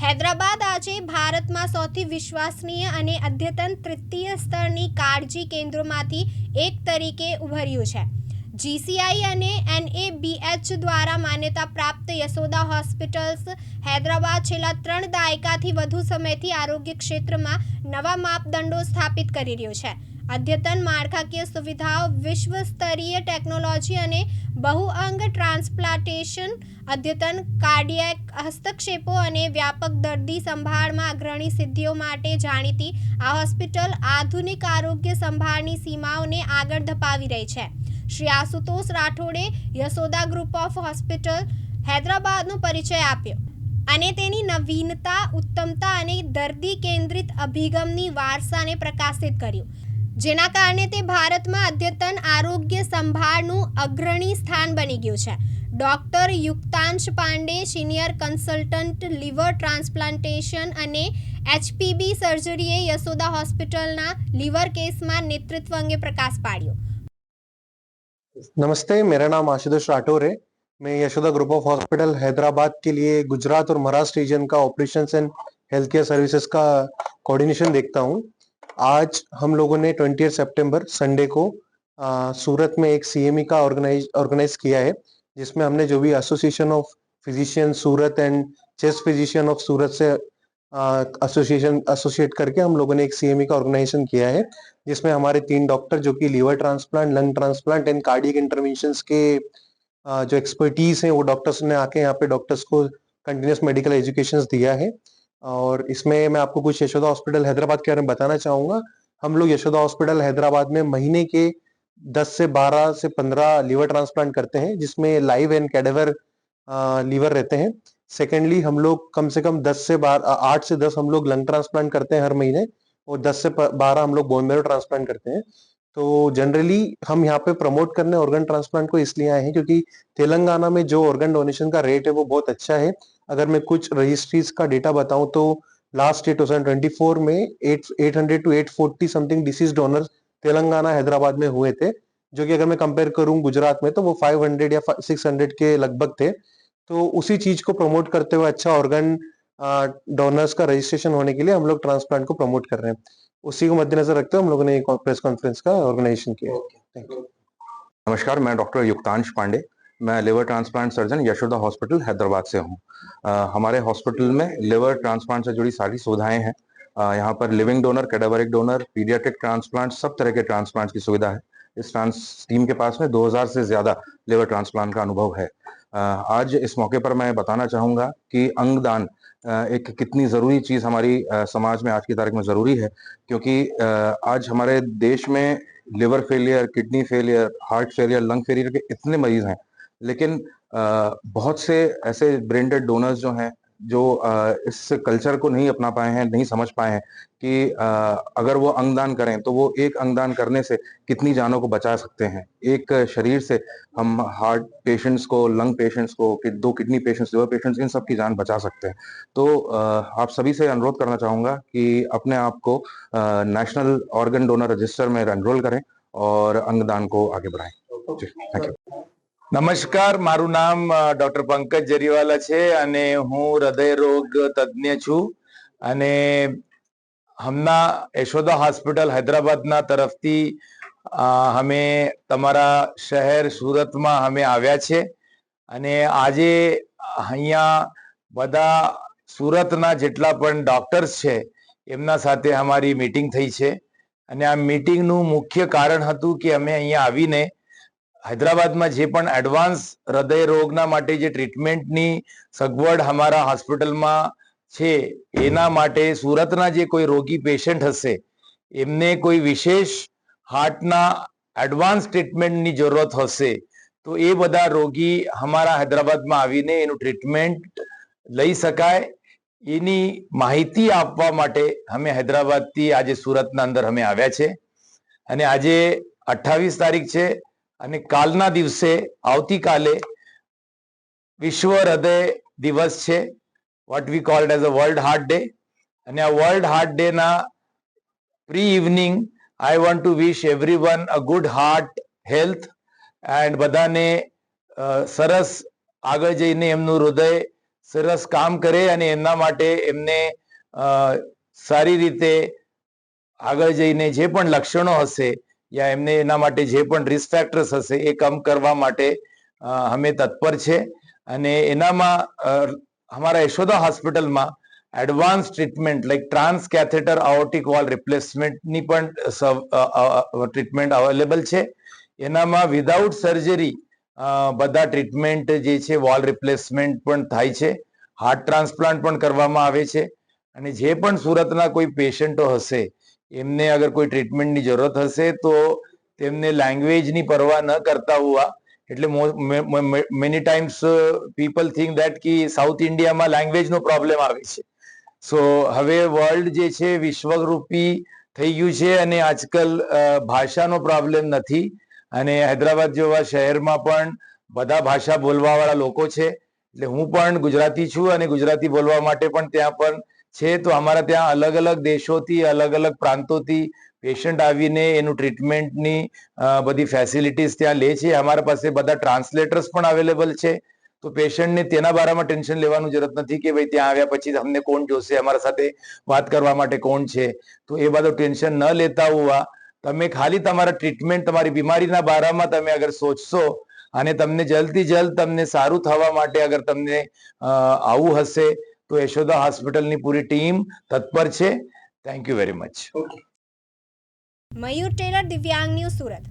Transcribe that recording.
હૈદરાબાદ આજે ભારતમાં સૌથી વિશ્વસનીય અને અદ્યતન તૃતીય સ્તરની કાળજી કેન્દ્રોમાંથી એક તરીકે ઉભર્યું છે. જીસીઆઈ અને એનએબીએચ દ્વારા માન્યતા પ્રાપ્ત યશોદા હોસ્પિટલ્સ હૈદરાબાદ છેલ્લા ત્રણ દાયકાથી વધુ સમયથી આરોગ્ય ક્ષેત્રમાં નવા માપદંડો સ્થાપિત કરી રહ્યું છે. અદ્યતન માળખાકીય સુવિધાઓ વિશ્વ સ્તરીય ટેકનોલોજી અને બહુઅંગ ટ્રાન્સપ્લાન્ટેશન, અદ્યતન કાર્ડિયાક હસ્તક્ષેપો અને વ્યાપક દર્દી સંભાળમાં અગ્રણી સિદ્ધિઓ માટે જાણીતી આ હોસ્પિટલ આધુનિક આરોગ્ય સંભાળની સીમાઓને આગળ ધપાવી રહી છે. શ્રી આશુતોષ રાઠોડે યશોદા ગ્રુપ ઓફ હોસ્પિટલ હૈદરાબાદનો પરિચય આપ્યો. અને તેની નવીનતા, ઉત્તમતા અને દર્દી કેન્દ્રિત અભિગમની વારસાને પ્રકાશિત કર્યું. જેના કારણે તે ભારતમાં અદ્યતન આરોગ્ય સંભાળનું અગ્રણી સ્થાન બની ગયું છે doctor Yuktansh Pandey senior consultant liver transplantation અને એચપીબી સર્જરીએ યશોદા હોસ્પિટલના લીવર કેસમાં નેતૃત્વ અંગે પ્રકાશ પાડ્યો नमस्ते मेरा नाम आशुतोष राठौर है मैं Yashoda group of hospital Hyderabad के लिए गुजरात और महाराष्ट्र रीजन का operations and health care services का कोऑर्डिनेशन देखता हूँ आज हम लोगों ने ट्वेंटी सितंबर संडे को अ, सूरत में एक सीएमई का ऑर्गेनाइज ऑर्गेनाइज किया है जिसमें हमने जो भी association of physician Surat and chest physician of Surat से एसोसिएशन एसोसिएट करके हम लोगों ने एक सीएमई का ऑर्गेनाइजेशन किया है जिसमें हमारे तीन डॉक्टर जो कि liver transplant lung transplant and cardiac intervention के अ, जो एक्सपर्टीज हैं वो डॉक्टर्स ने आके यहाँ पे डॉक्टर्स को कंटिन्यूस मेडिकल एजुकेशन दिया है। और इसमें मैं आपको कुछ यशोदा हॉस्पिटल हैदराबाद के बारे में बताना चाहूँगा। हम लोग यशोदा हॉस्पिटल हैदराबाद में महीने के 10 से 12 से 15 लीवर ट्रांसप्लांट करते हैं, जिसमें लाइव एंड कैडेवर लीवर रहते हैं। सेकेंडली हम लोग कम से कम 10 से 12 आठ से 10 हम लोग लंग ट्रांसप्लांट करते हैं हर महीने और 10 से 12 हम लोग बोन मेरो ट्रांसप्लांट करते हैं। तो जनरली हम यहाँ पे प्रमोट करने ऑर्गन ट्रांसप्लांट को इसलिए आए हैं क्योंकि तेलंगाना में जो ऑर्गन डोनेशन का रेट है वो बहुत अच्छा है। अगर मैं कुछ रजिस्ट्रीज का डेटा बताऊँ तो लास्ट ईयर 2024 में 8 800 to 840 something deceased donor Telangana, Hyderabad में हुए थे, जो कि अगर मैं कंपेयर करूँ गुजरात में तो वो 500 या 600 के लगभग थे। तो उसी चीज़ को प्रमोट करते हुए अच्छा ऑर्गन डोनर्स का रजिस्ट्रेशन होने के लिए हम लोग ट्रांसप्लांट को प्रमोट कर रहे हैं। उसी को मद्देनजर रखते हुए हम लोगों ने प्रेस कॉन्फ्रेंस का ऑर्गेनाइजेशन किया. नमस्कार, मैं डॉक्टर युक्तांश पांडे। मैं liver transplant surgeon Yashoda hospital Hyderabad से हूँ। हमारे हॉस्पिटल में लिवर ट्रांसप्लांट से जुड़ी सारी सुविधाएँ हैं। यहाँ पर living donor cadaveric donor paediatric transplant सब तरह के ट्रांसप्लांट की सुविधा है। इस ट्रांस टीम के पास में 2000 से ज़्यादा लिवर ट्रांसप्लांट का अनुभव है। आज इस मौके पर मैं बताना चाहूँगा कि अंगदान एक कितनी ज़रूरी चीज़ हमारी समाज में आज की तारीख में ज़रूरी है, क्योंकि आज हमारे देश में liver failure kidney failure heart failure lung failure के इतने मरीज़ हैं। लेकिन बहुत से ऐसे ब्रेंडेड डोनर्स जो हैं जो इस कल्चर को नहीं अपना पाए हैं नहीं समझ पाए हैं कि अगर वो अंगदान करें तो वो एक अंगदान करने से कितनी जानों को बचा सकते हैं? एक शरीर से हम हार्ट पेशेंट्स को लंग पेशेंट्स को कि दो किडनी पेशेंट्स लिवर पेशेंट्स इन सब की जान बचा सकते हैं। तो आप सभी से अनुरोध करना चाहूँगा कि अपने आप को नेशनल ऑर्गन डोनर रजिस्टर में एनरोल करें और अंगदान को आगे बढ़ाएँ। जी थैंक यू નમસ્કાર, મારું નામ ડોક્ટર પંકજ જરીવાલા છે અને હું હૃદય રોગ તજ્ઞ છું. અને હમણાં યશોદા હોસ્પિટલ હૈદરાબાદના તરફથી અમે તમારા શહેર સુરતમાં અમે આવ્યા છે. અને આજે અહીંયા બધા સુરતના જેટલા પણ ડોક્ટર્સ છે, એમના સાથે અમારી મીટિંગ થઈ છે. અને આ મીટિંગનું મુખ્ય કારણ હતું કે અમે અહીંયા આવીને હૈદરાબાદમાં જે પણ એડવાન્સ હૃદય રોગના માટે જે ટ્રીટમેન્ટની સગવડ અમારા હોસ્પિટલમાં છે, એના માટે સુરતના જે કોઈ રોગી પેશન્ટ હશે, એમને કોઈ વિશેષ હાર્ટના એડવાન્સ ટ્રીટમેન્ટની જરૂરત હશે, તો એ બધા રોગી અમારા હૈદરાબાદમાં આવીને એનું ટ્રીટમેન્ટ લઈ શકાય. એની માહિતી આપવા માટે અમે હૈદરાબાદથી આજે સુરતના અંદર અમે આવ્યા છે. અને આજે અઠ્ઠાવીસ તારીખ છે અને કાલના દિવસે આવતીકાલે વિશ્વ હૃદય દિવસ છે. What we call as a world heart day અને આ વર્લ્ડ હાર્ટ ડે ના pre evening I want to wish everyone a good heart health and બધાને સરસ આગળ જઈને એમનું હૃદય સરસ કામ કરે અને એમના માટે એમને સારી રીતે આગળ જઈને જે પણ લક્ષણો હશે યા એમને એના માટે જે પણ રિસ્ક ફેક્ટર્સ હશે એ કમ કરવા માટે અમે તત્પર છે અને એનામાં અમારા યશોદા હોસ્પિટલમાં advance treatment like trans catheter aortic valve રિપ્લેસમેન્ટની પણ ટ્રીટમેન્ટ અવેલેબલ છે એનામાં વિધાઉટ સર્જરી બધા ટ્રીટમેન્ટ જે છે વોલ રિપ્લેસમેન્ટ પણ થાય છે હાર્ટ ટ્રાન્સપ્લાન્ટ પણ કરવામાં આવે છે અને જે પણ સુરતના કોઈ પેશન્ટો હશે એમને અગર કોઈ ટ્રીટમેન્ટની જરૂરત હશે તો તેમને લેંગ્વેજની પરવા ન કરતા હોવા એટલે many times people think that કે સાઉથ ઇન્ડિયામાં લેંગ્વેજનો પ્રોબ્લેમ આવે છે. સો હવે વર્લ્ડ જે છે વિશ્વરૂપી થઈ ગયું છે અને આજકાલ ભાષાનો પ્રોબ્લેમ નથી. અને હૈદરાબાદ જેવા શહેરમાં પણ બધા ભાષા બોલવાવાળા લોકો છે. એટલે હું પણ ગુજરાતી છું અને ગુજરાતી બોલવા માટે પણ ત્યાં પણ છે તો અમારા ત્યાં અલગ અલગ દેશોથી, અલગ અલગ પ્રાંતોથી પેશન્ટ આવીને એનું ટ્રીટમેન્ટની બધી ફેસિલિટીઝ ત્યાં લે છે. અમારા પાસે બધા ટ્રાન્સલેટર્સ પણ અવેલેબલ છે. તો પેશન્ટને તેના બારામાં ટેન્શન લેવાનું જરૂરત નથી કે ભાઈ ત્યાં આવ્યા પછી અમને કોણ જોશે, અમારા સાથે વાત કરવા માટે કોણ છે? તો એ બધું ટેન્શન ન લેતા હોવા. તમે ખાલી તમારા ટ્રીટમેન્ટ તમારી બીમારીના બારામાં તમે અગર સોચશો અને તમને જલ્દથી જલ્દ તમને સારું થવા માટે અગર તમને આવું હશે તો યશોદા હોસ્પિટલની પૂરી ટીમ તત્પર છે. Thank you very much Mayur Tailor, Divyang news Surat.